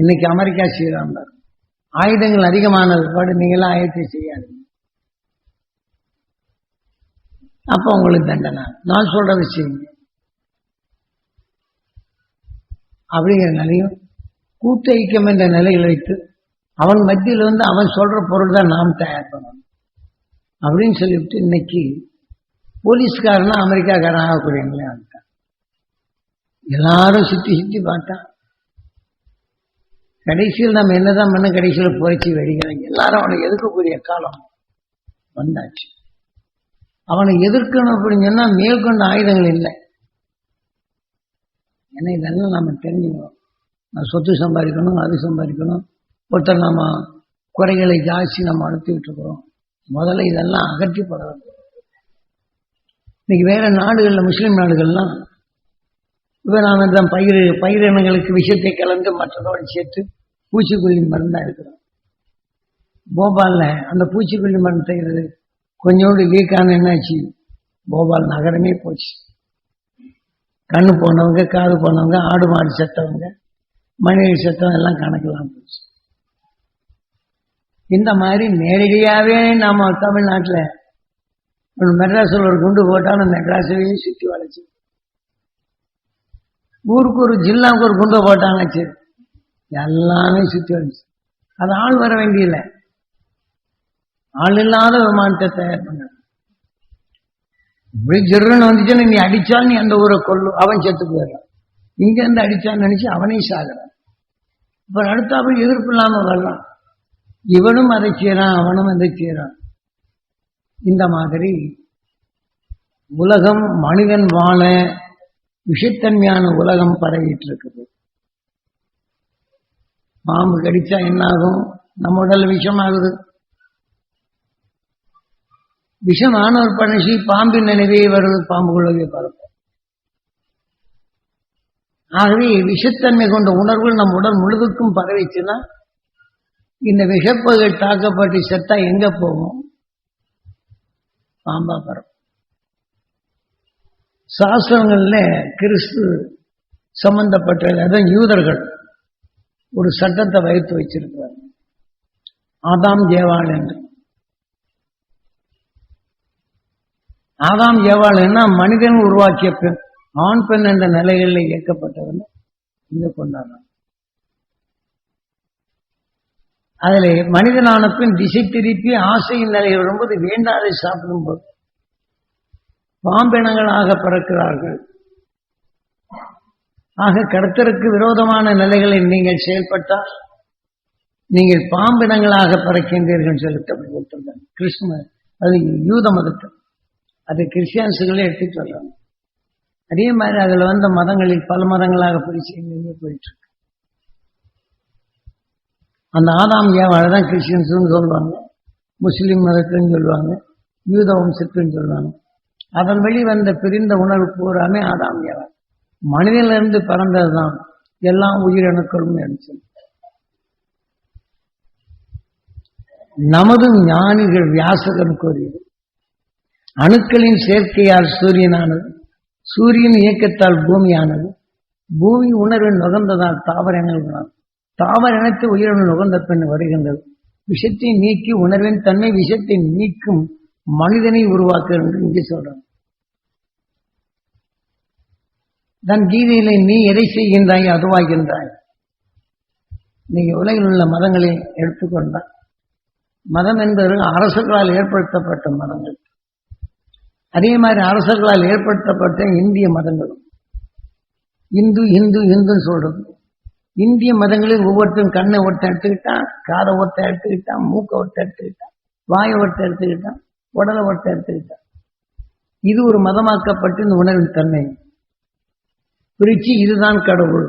இன்னைக்கு அமெரிக்கா செய்யறாங்க ஆயுதங்கள் அதிகமான பாடு நீங்களாம் ஆயத்தை செய்யாதீங்க. அப்ப உங்களுக்கு தண்டனை. நான் சொல்றது செய்யுங்க அப்படிங்கிற நிலையும் கூட்டு ஐக்கியம் என்ற நிலையில் வைத்து அவன் மத்தியில் வந்து அவன் சொல்ற பொருள் தான் நாம் தயார் பண்ணணும். அப்படின்னு சொல்லிவிட்டு இன்னைக்கு போலீஸ்காரனா அமெரிக்காக்காரன் ஆகக்கூடியங்களே வந்துட்டான் எல்லாரும் சுத்தி சுத்தி பார்த்தான். கடைசியில் நம்ம என்னதான் பண்ண கடைசியில் புரட்சி வெடிக்கிறாங்க எல்லாரும் அவனை எதிர்க்கக்கூடிய காலம் வந்தாச்சு. அவனை எதிர்க்கணும் அப்படின்னு மேற்கொண்ட ஆயுதங்கள் இல்லை. ஏன்னா இதெல்லாம் நம்ம தெரிஞ்சுக்கணும். நான் சொத்து சம்பாதிக்கணும் அது சம்பாதிக்கணும். ஒருத்தர் நம்ம குறைகளை ஜாஸ்தி நம்ம அனுப்பிட்டு இருக்கிறோம். முதல்ல இதெல்லாம் அகற்றிப்பட வேண்டும். இன்னைக்கு வேற நாடுகளில் முஸ்லீம் நாடுகள்லாம் இப்போ நான் இந்த பயிர் பயிரினங்களுக்கு விஷயத்தை கலந்து மற்றதோடு சேர்த்து பூச்சிக்கொல்லி மருந்தா இருக்கிறோம் போபால்ல அந்த பூச்சிக்கொல்லி மருந்து செய்கிறது கொஞ்சோண்டு லீக் ஆன என்னாச்சு? போபால் நகரமே போச்சு. கண்ணு போனவங்க காது போனவங்க ஆடு மாடு செத்தவங்க மனித செத்தவங்க எல்லாம் கணக்கெல்லாம் போச்சு. இந்த மாதிரி நேரடியாகவே நாம தமிழ்நாட்டில் ஒரு மெட்ராஸில் ஒரு குண்டு போட்டாலும் மெட்ராஸையே சுற்றி வளைச்சு. ஊருக்கு ஒரு ஜில்லாவுக்கு ஒரு குண்டை போட்டாங்க சரி. எல்லாமே சுற்றி வந்துச்சு. அது ஆள் வர வேண்டியதில்லை ஆள் இல்லாத விமானத்தை தயார் பண்ண இப்படி ஜெருன்னு வந்துச்சுன்னா நீ அடிச்சால் நீ அந்த ஊரை கொள்ளு அவன் செத்து போயிடறான். இங்க இருந்து அடிச்சான்னு நினைச்சு அவனே சாகிறான். இப்ப அடுத்தாப்பு எதிர்ப்பு இல்லாம வரலாம். இவனும் அதை செய்யறான் அவனும் அதை செய்யறான். இந்த மாதிரி உலகம் மனிதன் வாழ விஷத்தன்மையான உலகம் பரவிட்டு இருக்குது. பாம்பு கடிச்சா என்னாகும்? நம்ம உடல் விஷமாகுது. விஷமான ஒரு பழசி பாம்பின் நினைவே வருவது பாம்புகளுடைய பரப்பம். ஆகவே விஷத்தன்மை கொண்ட உணர்வுகள் நம் உடல் முழுதுக்கும் பரவிச்சுன்னா இந்த விஷப்பகுகள் தாக்கப்பட்டு செத்தா எங்க போகும்? பாம்பா பரவும். சாஸ்திரங்கள்ல கிறிஸ்து சம்பந்தப்பட்ட அதான் யூதர்கள். ஒரு சட்டத்தை வைத்து வச்சிருக்கிறார் ஆதாம் ஜேவாள் என்று. ஆதாம் ஜேவாள் என்ன? மனிதன் உருவாக்கிய பெண் ஆண் பெண் என்ற நிலைகளில் இயக்கப்பட்டவன் இங்க கொண்டாடுறான். அதுல மனிதனான பின் திசை திருப்பி ஆசையின் நிலை வரும்போது வேண்டாதை சாப்பிடும்போது பாம்பினங்களாக பிறக்கிறார்கள். ஆக கடத்தருக்கு விரோதமான நிலைகளில் நீங்கள் செயல்பட்டால் நீங்கள் பாம்பினங்களாக பறக்கின்றீர்கள் சொல்லிட்டு அப்படி கிறிஸ்தும அது யூத மதத்தை. அது கிறிஸ்டியன்ஸுகளே எடுத்து சொல்றாங்க அதே மாதிரி அதில் வந்த மதங்களில் பல மதங்களாக பிரிச்சு எங்கெங்கே போயிட்டு இருக்கு. அந்த ஆதாம் ஏவாள் தான் கிறிஸ்டியன்ஸ்னு சொல்லுவாங்க. முஸ்லீம் மதத்துன்னு சொல்லுவாங்க. யூத வம்சத்துன்னு சொல்லுவாங்க. அதன் வழி வந்த பிரிந்த உணர்வு பூராமே ஆதாம் ஏவாள். மனிதனிலிருந்து பிறந்ததுதான். எல்லாம் உயிரணுக்களும் நினைச்சு நமது ஞானிகள் வியாசகன் கூறியது. அணுக்களின் சேர்க்கையால் சூரியனானது சூரியன் இயக்கத்தால் பூமியானது பூமி உணர்வு நுகர்ந்ததால் தாவரங்கள் தாவர இனத்து உயிரின நுகர்ந்த பெண் வருகின்றது. விஷத்தை நீக்கி உணர்வின் தன்மை விஷத்தை நீக்கும் மனிதனை உருவாக்குகிறது என்று இங்கே சொல்றாங்க. தன் கீதையிலே நீ எதை செய்கின்றாய் அதுவாகின்றாய். நீங்க உலகில் உள்ள மதங்களை எடுத்துக்கொண்டால் மதம் என்பது அரசுகளால் ஏற்படுத்தப்பட்ட மதங்கள். அதே மாதிரி அரசர்களால் ஏற்படுத்தப்பட்ட இந்திய மதங்களும் இந்து இந்து இந்துன்னு சொல்றது இந்திய மதங்களில் ஒவ்வொருத்தரும் கண்ணை ஒருத்தன் எடுத்துக்கிட்டான் காதை ஒருத்தன் எடுத்துக்கிட்டான் மூக்கை ஒருத்தன் எடுத்துக்கிட்டான் வாயை ஒருத்தன் எடுத்துக்கிட்டான் உடலை ஒருத்தன் எடுத்துக்கிட்டான். இது ஒரு மதமாக்கப்பட்டு இந்த உணர்வின் தன்மை. பிரிச்சு இதுதான் கடவுள்.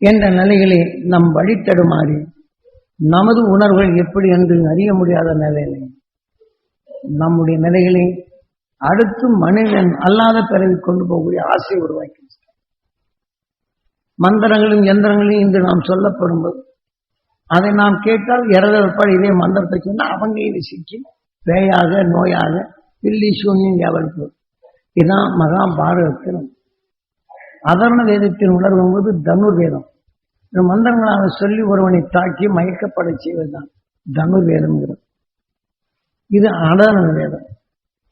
என்ற நிலைகளை நம் வழித்தடுமாறி நமது உணர்வுகள் எப்படி என்று அறிய முடியாத நிலையிலே நம்முடைய நிலைகளை அடுத்து மனிதன் அல்லாத பிறவி கொண்டு போகக்கூடிய ஆசை உருவாக்கி மந்திரங்களும் எந்திரங்களையும் இன்று நாம் சொல்லப்படும்போது அதை நாம் கேட்டால் இறதற்பாடு இதே மந்திரத்தை சொன்னால் அவங்க இது சிக்கி பேயாக நோயாக பில்லி சூன்யம் எவருக்கு இதுதான் மகாபாரதத்தில் அதர்ண வேதத்தின் உணர்வு என்பது தனுர் வேதம் இந்த மந்திரங்களாக சொல்லி ஒருவனை தாக்கி மயக்கப்பட செய்வதுதான் தனுர்வேதம்ங்கிறது. இது அதர்ண வேதம்.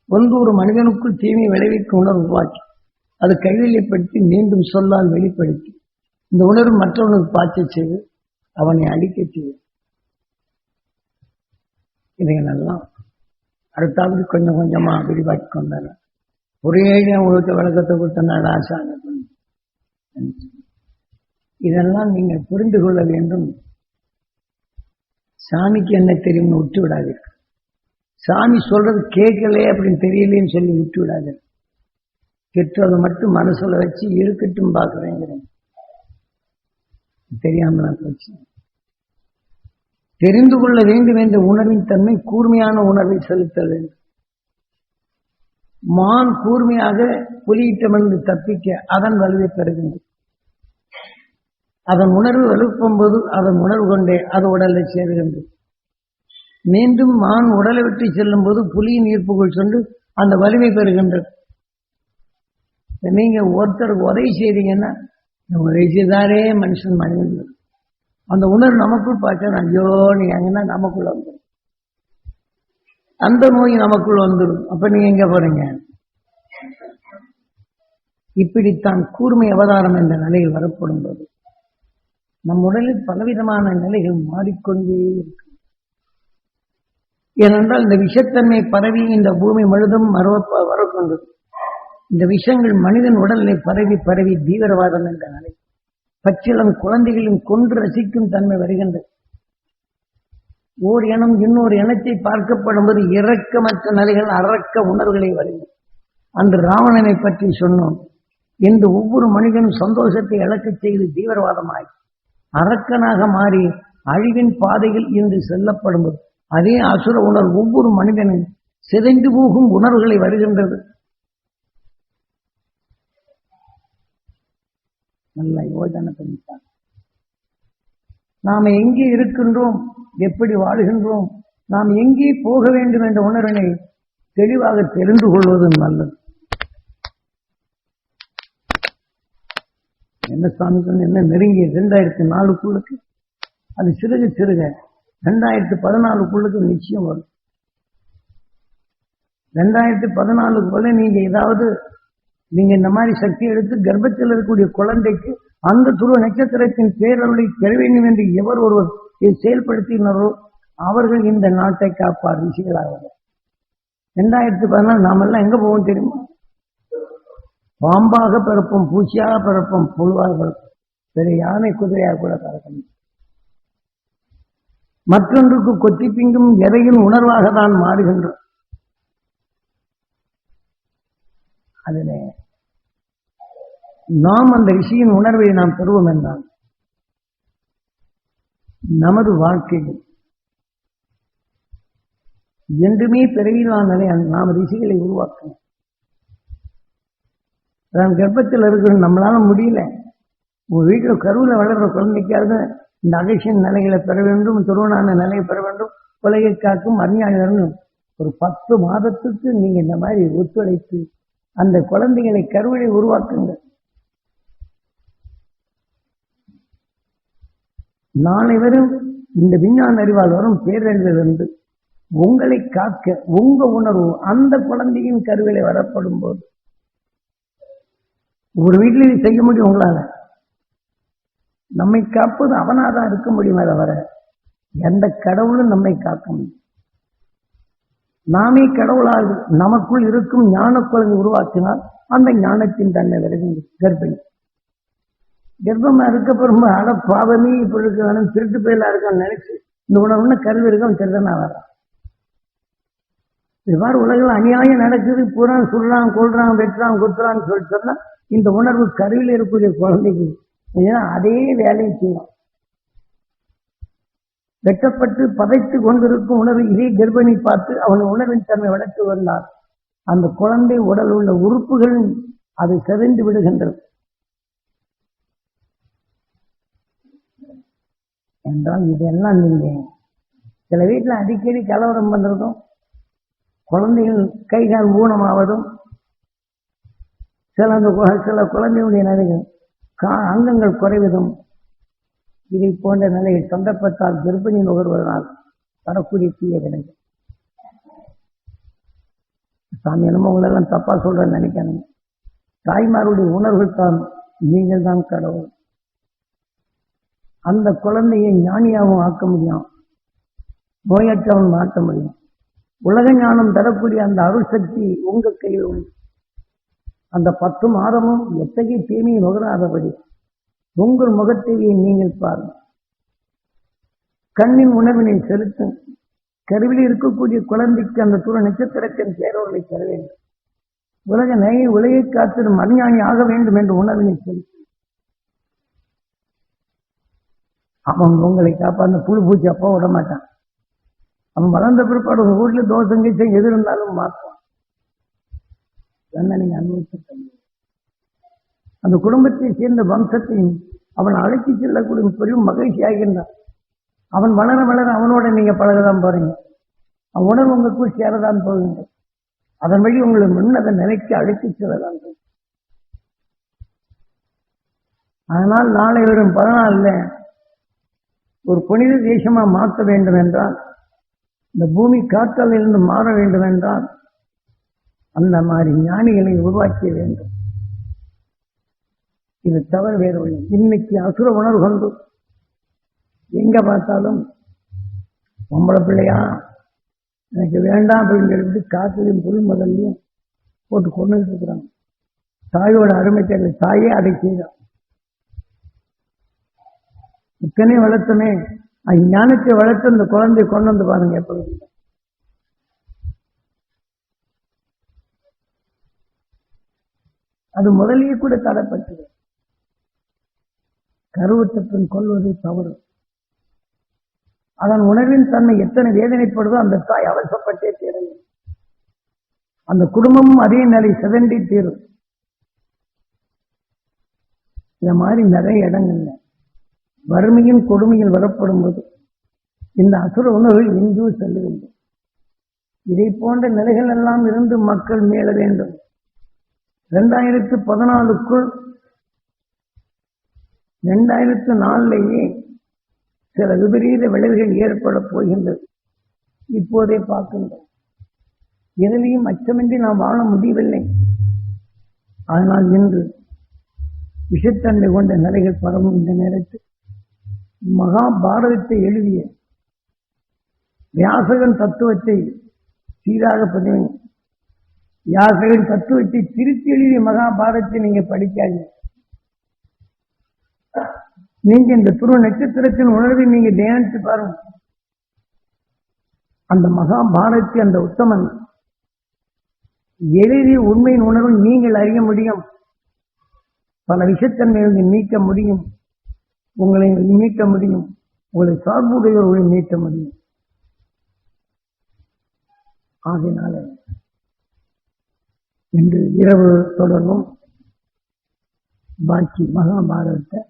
ஒன்று ஒரு மனிதனுக்குள் தீமை விளைவிக்கும் உணர்வு உருவாக்கி அது கைவிலைப்படுத்தி மீண்டும் சொல்லால் வெளிப்படுத்தி இந்த உணர்வு மற்றவனுக்கு பாய்ச்ச செய்து அவனை அழிக்க செய்யும் இதைகளெல்லாம் அடுத்தாவது கொஞ்சம் கொஞ்சமா விரிவாக்கி கொண்டார் ஒரே உங்களுக்கு விளக்கத்தை கொடுத்த நாள் இதெல்லாம் நீங்கள் புரிந்து கொள்ள வேண்டும். சாமிக்கு என்ன தெரியும்னு விட்டு விடாதீர்கள். சாமி சொல்றது கேட்கலையே அப்படின்னு தெரியலேன்னு சொல்லி விட்டு விடாதீர்கள். கெட்டதை மட்டும் மனசுல வச்சு இருக்கட்டும் பார்க்குறேங்கிறேன். தெரியாம போச்சு. தெரிந்து கொள்ள வேண்டும் என்ற உணர்வின் தன்மை கூர்மையான உணர்வை செலுத்த வேண்டும். மான் கூர்மையாக புலியிட்டமிருந்து தப்பிக்க அதன் வலுவை பெறுகின்றது அதன் உணர்வு வலுப்பும் போது அதன் உணர்வு கொண்டே அது உடலை சேருகின்றது மீண்டும் மான் உடலை விட்டு செல்லும் போது புலியின் ஈர்ப்புகள் சென்று அந்த வலிமை பெறுகின்றது நீங்க ஒருத்தருக்கு உதவி செய்தீங்கன்னா உதவி செய்தாரே மனுஷன் மனிதன். அந்த உணர்வு நமக்குள் பார்த்தா ஐயோ நீ எங்கன்னா நமக்குள்ள வந்துடும் அந்த நோய் நமக்குள் வந்துடும். அப்ப நீங்க எங்க போறீங்க? இப்படித்தான் கூர்மை அவதாரம் என்ற நிலையில் வரப்படும் போது நம் உடலில் பலவிதமான நிலைகள் மாறிக்கொண்டே இருக்கு. ஏனென்றால் இந்த விஷத்தன்மை பரவி இந்த பூமி முழுதும் மறுவ வரக்கொண்டது. இந்த விஷங்கள் மனிதன் உடலை பரவி பரவி தீவிரவாதம் என்ற நிலை. பச்சிலம் குழந்தைகளின் கொன்று ரசிக்கும் தன்மை வருகின்றது. ஓர் இனம் இன்னொரு இனத்தை பார்க்கப்படும்போது இரக்கமற்ற நிலைகள் அறக்க உணர்வுகளை வருகிறது அன்று ராவணனை பற்றி சொன்னோம். இன்று ஒவ்வொரு மனிதனும் சந்தோஷத்தை இழக்கச் செய்து தீவிரவாதமாய் அரக்கனாக மாறி அழிவின் பாதையில் இன்று செல்லப்படும்போது அதே அசுர உணர்வு ஒவ்வொரு மனிதனும் சிதைந்து போகும் உணர்வுகளை வருகின்றது. நல்ல யோஜனை பண்ணித்தான் நாம் எங்கே இருக்கின்றோம்? எப்படி வாழுகின்றோம்? நாம் எங்கே போக வேண்டும் என்ற உணர்வினை தெளிவாக தெரிந்து கொள்வது நல்லது. என்ன சாமி என்ன நெருங்கிய ரெண்டாயிரத்தி நாலுக்குள்ளுக்கு அது சிறுக சிறுக ரெண்டாயிரத்தி பதினாலுக்குள்ளுக்கு நிச்சயம் வரும். ரெண்டாயிரத்தி பதினாலுக்குள்ள நீங்க ஏதாவது நீங்க இந்த மாதிரி சக்தி எடுத்து கர்ப்பத்தில் இருக்கக்கூடிய குழந்தைக்கு அந்த துருவ நட்சத்திரத்தின் பேரருளை பெற வேண்டும் என்று எவர் ஒருவர் செயல்படுத்தினரோ செயல்படுத்தினாரோ அவர்கள் இந்த நாட்டை காப்பார் ரிஷிகளாக ரெண்டாயிரத்தி பதினாலு நாமெல்லாம் எங்க போவோம் தெரியுமா? பாம்பாக பிறப்போம் பூச்சியாக பிறப்போம் புழுவாக பிறப்போம். பெரிய யானை குதிரையாக கூட பிறக்கணும். மற்றொன்றுக்கு கொத்தி பிங்கும் எதையும் உணர்வாக தான் மாறுகின்றோம் அதில் நாம் அந்த இசையின் உணர்வை நாம் பெறுவோம் என்றால் நமது வாழ்க்கையில் என்றுமே பிறவியிலான நிலை நாம் ரிஷிகளை உருவாக்கணும். நான் கர்ப்பத்தில் இருக்கிற நம்மளால முடியல. உங்க வீட்டில் கருவில் வளர்ற குழந்தைக்காவது இந்த அகேஷன் நிலைகளை பெற வேண்டும் துருவனான நிலையை பெற வேண்டும் உலகை காக்கும் அறிஞாளர்னு ஒரு பத்து மாதத்துக்கு நீங்க இந்த மாதிரி ஒத்துழைத்து அந்த குழந்தைகளை கருவிலை உருவாக்குங்கள் நாளை வரும் இந்த விஞ்ஞான அறிவால் வரும் பேரழிவிலிருந்து உங்களை காக்க உங்க உணர்வு அந்த குழந்தையின் கருவிலை வரப்படும் போது ஒரு வீட்டில் இது செய்ய முடியும் உங்களால. நம்மை காப்பது அவனாதான் இருக்க முடியுமே தவிர எந்த கடவுளும் நம்மை காக்க முடியும். நாமே கடவுளாக நமக்குள் இருக்கும் ஞான குழந்தை உருவாக்கினால் அந்த ஞானத்தின் தன்னை வருகின்றது கர்ப்பிணி. கர்ப்பமா இருக்க ரொம்ப அட பாவமே இப்படி இருக்க வேணும் திருட்டு பயிலா இருக்கான்னு நினைச்சு இந்த உணவுன்னு கருவி இருக்கும் திருடனா வரான் இது மாதிரி உலகில் அநியாயம் நடக்குது பூரா சொல்றான் கொள்றான் வெட்டுறான் குத்துறான்னு சொல்லிட்டு சொன்னா இந்த உணர்வு கருவில் இருக்கக்கூடிய குழந்தைக்கு ஏன்னா அதே வேலையை செய்யும். வெட்டப்பட்டு பதைத்து கொண்டிருக்கும் உணர்வு இதே கர்ப்பிணி பார்த்து அவன் உணர்வின் தன்மை வளர்த்து வந்தார் அந்த குழந்தை உடல் உள்ள உறுப்புகள் அது செறிந்து விடுகின்றது என்றால் இதெல்லாம் நீங்க சில வீட்டில் அடிக்கடி கலவரம் பண்றதும் குழந்தைகள் கை கால் ஊனமாவதும் சில அந்த கு- சில குழந்தையுடைய நிலைகள் கா அங்கங்கள் குறைவதும் இதை போன்ற நிலையில் சந்தர்ப்பத்தால் கர்ப்பிணி நுகர்வதனால் வரக்கூடிய தீய வினைகள். சாமி என்னமோ உங்களெல்லாம் தப்பா சொல்கிறேன்னு நினைக்காதீங்க. தாய்மாருடைய உணர்வுகள் தான் நீங்கள் தான் கடவுள். அந்த குழந்தையை ஞானியாகவும் ஆக்க முடியும். நோயற்றவன் மாற்ற முடியும். உலக ஞானம் தரக்கூடிய அந்த அருள் சக்தி உங்க கையில் உண்டு. அந்த பத்து மாதமும் எத்தகைய தீமையை நுகராதபடி உங்கள் முகத்தையே நீங்கள் பாருங்கள் கண்ணின் உணவினை செலுத்தும். கருவில் இருக்கக்கூடிய குழந்தைக்கு அந்த தூர நட்சத்திரத்தின் பேரோர்களை தர வேண்டும் உலக நயை உலகை காத்திடும் மரிஞானி ஆக வேண்டும் என்று உணவினை செலுத்தும். அவன் உங்களை காப்பாந்த புழு பூச்சி அப்போ விட மாட்டான். அவன் வளர்ந்த பிற்பாடு உங்க வீட்டுல தோசம் கீச்சம் எது இருந்தாலும் மாற்றுவான் என்ன நீங்க அனுபவிச்சு அந்த குடும்பத்தை சேர்ந்த வம்சத்தையும் அவன் அழைத்து செல்லக்கூடிய பெரும் மகிழ்ச்சி ஆகின்றான். அவன் வளர வளர அவனோட நீங்க பழகதான் போறீங்க. அவன் உணர்வு உங்களுக்குள் சேரதான் போகுங்க அதன் வழி உங்களை முன்னதை நினைக்க அழைத்து செல்லதான் போகும் அதனால் நாளை வரும் பதினாலில் ஒரு புனித தேசமா மாற்ற வேண்டும் என்றால் இந்த பூமி காற்றல் இருந்து மாற வேண்டும் என்றால் அந்த மாதிரி ஞானிகளை உருவாக்கிய வேண்டும். இது தவறு வேறு ஒன்று இன்னைக்கு அசுர உணர்வு கொண்டு எங்க பார்த்தாலும் பொம்பளை பிள்ளையா எனக்கு வேண்டாம் அப்படின்னு சொல்லிட்டு காற்றுலையும் புல் முதல்லையும் போட்டு கொண்டு இருக்கிறாங்க. தாயோட அருமை தெரியல தாயே அதை செய்தான் இத்தனை வளர்த்தனே ஞானத்தை வளர்த்து அந்த குழந்தைய கொண்டு வந்து பாருங்க எப்படி அது முதலியே கூட தடைப்பட்டது. கருவத்தப்பின் கொள்வதை தவறு. அதன் உணர்வின் தன்மை எத்தனை வேதனைப்படுதோ அந்த தாய் அவசப்பட்டே தீரும் அந்த குடும்பமும் அதே நிலை சிதண்டி தீரும். இந்த மாதிரி நிறைய இடங்கள்ல வறுமையின் கொடுமையில் வரப்படும் போது இந்த அசுர உணர்வு எங்கேயோ செல்ல வேண்டும் இதை போன்ற நிலைகள் எல்லாம் இருந்து மக்கள் மேல வேண்டும். இரண்டாயிரத்து பதினாலுக்குள் இரண்டாயிரத்து நாலுலேயே சில விபரீத விளைவுகள் ஏற்பட போகின்றது. இப்போதே பார்க்கின்றோம். எதிலையும் அச்சமின்றி நாம் வாழ முடியவில்லை. ஆனால் இன்று விஷத்தன்மை கொண்ட நிலைகள் பரவும் இந்த நேரத்தில் மகாபாரதத்தை எழுதிய வியாசகன் தத்துவத்தை சீராக பதிவு வியாசகன் தத்துவத்தை திருத்தி எழுதிய மகாபாரதத்தை நீங்க படிக்காதீங்க. நீங்க இந்த துருவ நட்சத்திரத்தின் உணர்வை நீங்க தியானித்து பாருங்க. அந்த மகாபாரதி அந்த உத்தமன் எழுதிய உண்மையின் உணர்வு நீங்கள் அறிய முடியும். பல விஷத்தன்மைகளை நீக்க முடியும். உங்களை மீட்ட முடியும். உங்களை சார்புடையவர்களை மீட்ட முடியும். ஆகினால இன்று இரவு தொடர்பும் பாக்கி மகாபாரதத்தை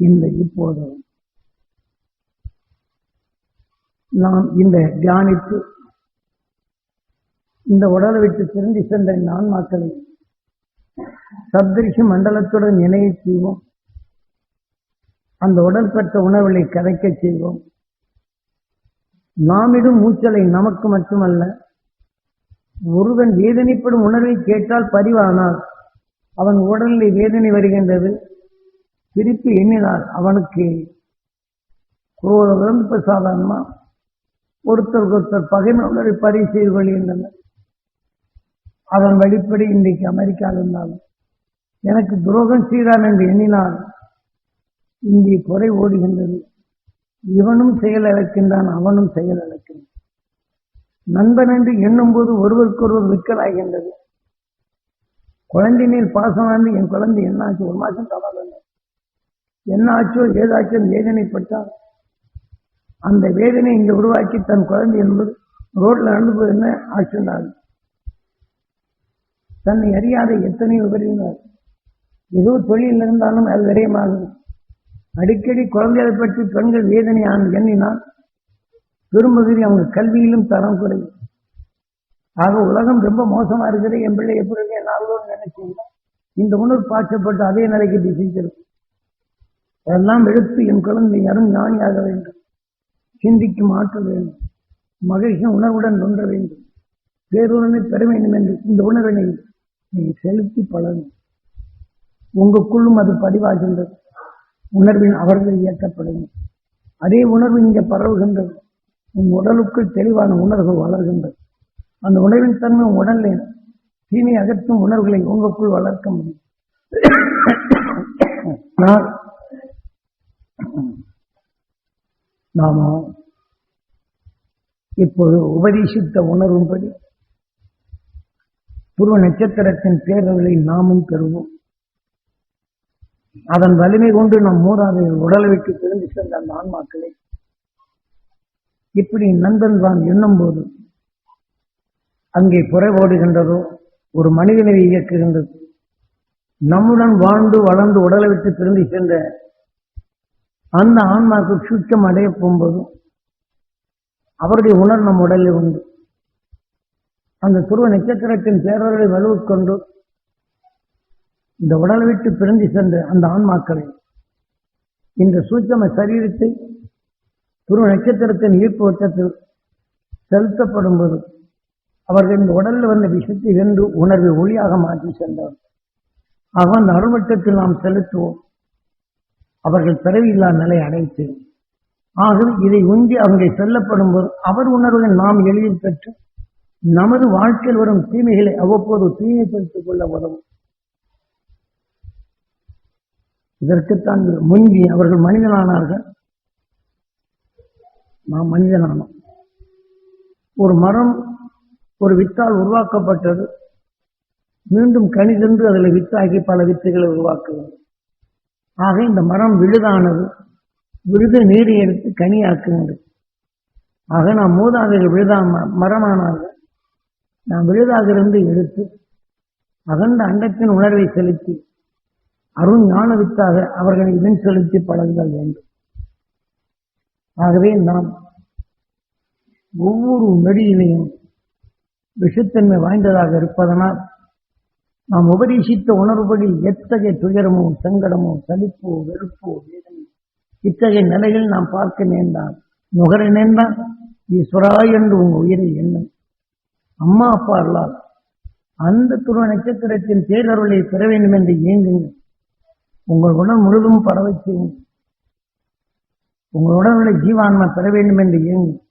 இந்த இப்போது நாம் இந்த தியானித்து இந்த உடலை விட்டு திரும்பி சென்ற இந்த ஆன்மாக்களை சப்தரிஷி மண்டலத்துடன் இணைய செய்வோம். அந்த உடல் பெற்ற உணவுகளை கதைக்க செய்வோம். நாமிடும் மூச்சலை நமக்கு மட்டுமல்ல ஒருவன் வேதனைப்படும் உணர்வை கேட்டால் பதிவானால் அவன் உடலில் வேதனை வருகின்றது. திருப்பி எண்ணினார் அவனுக்கு குரோதம் இப்ப சாதாரணமா ஒருத்தருக்கு ஒருத்தர் பகைமை உணர்வை பதிவு செய்து கொள்கின்றனர் அதன் வழிப்படி இன்றைக்கு அமெரிக்காவில் இருந்தாலும் எனக்கு துரோகம் செய்தான் என்று எண்ணினால் இங்கே குறை ஓடுகின்றது. இவனும் செயல் இழக்கின்றான் அவனும் செயல் இழக்கின்றான். நண்பன் என்று எண்ணும்போது ஒருவருக்கொருவர் விற்கலாகின்றது. குழந்தை நீர் பாசம் வந்து என் குழந்தை என்ன ஆச்சு ஒரு மாசம் தவறு என்ன ஆச்சோ ஏதாச்சோ வேதனைப்பட்டால் அந்த வேதனை இங்கே உருவாக்கி தன் குழந்தை என்பது ரோட்டில் நடந்து போய் என்ன ஆகும் தன்னை அறியாத எத்தனை விபரீதங்கள் ஏதோ தொழில் இருந்தாலும் அது விரயமாகும். அடிக்கடி குழந்தைகளை பற்றி பெண்கள் வேதனையான எண்ணினால் பெரும்பகுதி அவங்க கல்வியிலும் தரம் குறையும். ஆக உலகம் ரொம்ப மோசமா இருக்குது. என் பிள்ளை எப்படி இருக்கு? என்ன நினைச்சீங்க இந்த உணர்வு பாய்ச்சப்பட்டு அதே நிலைக்கு திசைச்சிருக்கும் அதெல்லாம் எழுத்து என் குழந்தை யாரும் ஞானியாக வேண்டும். சிந்திக்கும் ஆற்றல் வேண்டும். மகிழ்ச்சி உணர்வுடன் தோன்ற வேண்டும். பேருடனே பெற வேண்டும் என்று இந்த உணர்வினை நீ செலுத்தி பழகும் உங்களுக்குள்ளும் அது பதிவாகின்றது உணர்வின் அவர்கள் இயக்கப்படுங்க அதே உணர்வு இங்கே பரவுகின்றது. உன் உடலுக்குள் தெளிவான உணர்வு வளர்கின்றது. அந்த உணர்வின் தன்மை உடலில் தீமை அகற்றும் உணர்வுகளை உங்களுக்குள் வளர்க்க முடியும். நாம இப்போது உபதேசித்த உணர்வும்படி துருவ நட்சத்திரத்தின் பேரர்களை நாமும் பெறுவோம். அதன் வலிமை கொண்டு நம் மூதாதையர் உடலை விட்டு திரும்பி சென்ற அந்த ஆன்மாக்களை இப்படி நந்தன் தான் எண்ணும் போது அங்கே புறவோடுகின்றதோ ஒரு மனிதனை இயக்குகின்றது. நம்முடன் வாழ்ந்து வளர்ந்து உடலை விட்டு திரும்பி சென்ற அந்த ஆன்மாக்கு சுத்தம் அடைய போகும்போதும் அவருடைய உணர் நம் உடலில் உண்டு. அந்த துருவ நட்சத்திரத்தின் பேரர்களை வலுவுக்கொண்டு இந்த உடலை விட்டு பிரிந்து சென்ற அந்த ஆன்மாக்களை இந்த சூட்சம சரீரத்தை துருவ நட்சத்திரத்தின் ஈர்ப்பு வட்டத்தில் செலுத்தப்படும் போது அவர்கள் இந்த உடலில் வந்த விஷத்தை வென்று உணர்வை ஒளியாக மாற்றி சென்றவர் ஆக அந்த அருள்வட்டத்தில் நாம் செலுத்துவோம். அவர்கள் பிறவியில்லா நிலை அடைத்து ஆகவே இதை உந்தி அங்கே செல்லப்படும் போது அவர் உணர்வுடன் நாம் எளிதில் பெற்று நமது வாழ்க்கையில் வரும் தீமைகளை அவ்வப்போது தூய்மைப்படுத்திக் கொள்ள உதவும். இதற்குத்தான் முந்தி அவர்கள் மனிதனானார்கள். நாம் மனிதனானோம். ஒரு மரம் ஒரு வித்தால் உருவாக்கப்பட்டது. மீண்டும் கனி சென்று அதில் வித்தாகி பல வித்துகளை உருவாக்குவது ஆக இந்த மரம் விழுதானது விழுது நீரை எடுத்து கனியாக்குகிறது. ஆக நாம் மூதாதைகள் விழுதா மரமானார்கள். நாம் விழுதாக இருந்து எடுத்து அகண்ட அண்டத்தின் உணர்வை செலுத்தி அருண் ஞானவித்தாக அவர்களை இதன் செலுத்தி பழகுதல் வேண்டும். ஆகவே நாம் ஒவ்வொரு நொடியிலையும் விஷத்தன்மை வாய்ந்ததாக இருப்பதனால் நாம் உபதேசித்த உணர்வுபடி எத்தகைய துயரமோ சங்கடமோ சலிப்போ வெறுப்போ வேதனை இத்தகைய நிலையில் நாம் பார்க்க நேர்ந்தால் நுகர நேர்ந்தால் ஈஸ்வரா என்று உங்கள் உயிரை எண்ணும் அம்மா அப்பா அல்லால் அந்த துருவ நட்சத்திரத்தின் பேரருளை பெற வேண்டும் என்று இயங்குங்கள் உங்கள் உடல் முழுதும் பரவச் செய்யுங்கள் உங்கள் உடலுடைய ஜீவான்மா பெற வேண்டும் என்று இயங்கும்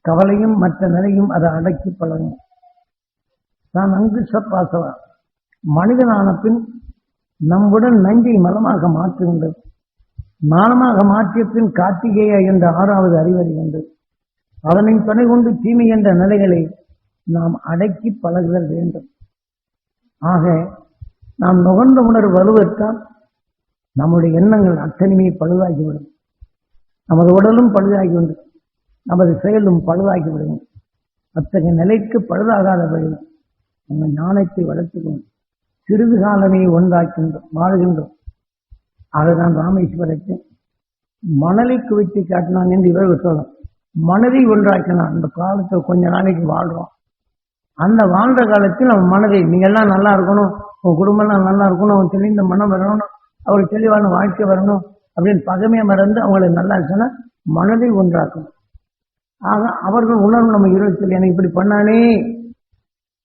கவலையும் மற்ற நிலையும் அதை அடக்கி பழங்கும் நான் அங்கு சப்பாசவா மனிதனான பின் நம்முடன் நஞ்சை மலமாக மாற்றுகின்றது மானமாக மாற்றிய பின் கார்த்திகேயா என்ற ஆறாவது அறிவறிகின்றது அதனின் துணை கொண்டு தீமை என்ற நிலைகளை நாம் அடக்கி பழகுதல் வேண்டும். ஆக நாம் நுகர்ந்த உணர்வு வலுவற்றால் நம்முடைய எண்ணங்கள் அத்தனையுமே பழுதாகிவிடும். நமது உடலும் பழுதாகிவிடும். நமது செயலும் பழுதாகிவிடும். அத்தகைய நிலைக்கு பழுதாகாதபடி நம்ம ஞானத்தை வளர்த்துக்கணும். சிறிது காலமே ஒன்றாக்கின்றோம் வாழ்கின்றோம். அதுதான் ராமேஸ்வரத்தை மணலை குவித்து காட்டினான் என்று இவர்கள் சொல்லலாம். மனதை ஒன்றாக்கினான். அந்த காலத்தை கொஞ்ச நாளைக்கு வாழ்றோம். அந்த வாழ்ற காலத்தில் அவன் மனதை நீங்கெல்லாம் நல்லா இருக்கணும் உன் குடும்பம்லாம் நல்லா இருக்கணும் அவன் தெளிந்த மனம் வரணும் அவருக்கு தெளிவான வாழ்க்கை வரணும் அப்படின்னு பகமையை மறந்து அவங்களை நல்லா சொன்னா மனதை ஒன்றாக்கணும் ஆக அவர்கள் உணர்வு நம்ம இருபத்தில் எனக்கு இப்படி பண்ணானே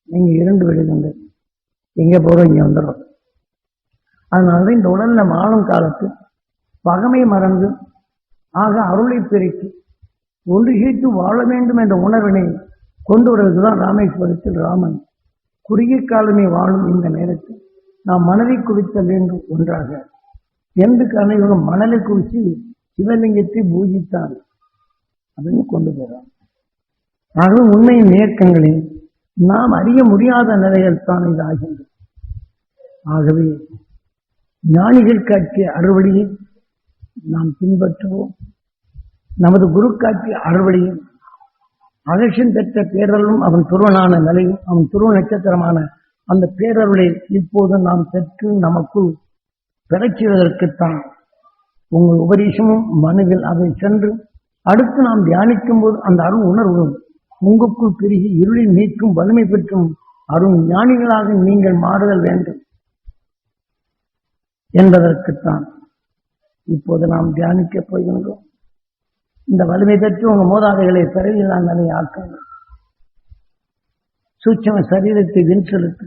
நீங்கள் இரண்டு விடுகின்ற எங்கே போகிறோம் இங்கே வந்துடும் அதனால இந்த உடலில் மாணும் காலத்தில் பகமை மறந்து ஆக அருளை பெருக்கி ஒன்று சேர்த்து வாழ வேண்டும் என்ற உணர்வினை கொண்டு வருவதுதான் ராமேஸ்வரத்தில் ராமன். குறுகிய காலமே வாழும் இந்த நேரத்தில் நாம் மணலை குவித்தல் வேண்டும் ஒன்றாக. எந்த கனைவரும் மணலை குவித்து சிவலிங்கத்தை பூஜித்தான். அப்படின்னு கொண்டு போகிறான். ஆகவே உண்மையின் நேர்க்கங்களில் நாம் அறிய முடியாத நிலையில் தான் இது ஆகின்றது. ஆகவே ஞானிகள் காட்டிய அறுவடையை நாம் பின்பற்றுவோம். நமது குரு காட்டிய அறுவடையும் அகழ்ச்சியம் பெற்ற பேரருளும் அவன் துருவனான நிலையும் அவன் துருவ நட்சத்திரமான அந்த பேரருளை இப்போது நாம் பெற்று நமக்குள் பெறச் செய்வதற்குத்தான் உங்கள் உபதேசமும் மனுவில் அதை சென்று அடுத்து நாம் தியானிக்கும் போது அந்த அருள் உணர்வும் உங்களுக்குள் பெருகி இருளை நீக்கும் வலிமை பெற்றும் அருண் ஞானிகளாக நீங்கள் மாறுதல் வேண்டும் என்பதற்குத்தான் இப்போது நாம் தியானிக்கப் போகின்றோம். இந்த வலிமை பெற்று உங்க மூதாதைகளை பிறவியில்லா நிலை ஆக்கணும் சூட்சம சரீரத்தை வின் செலுத்து.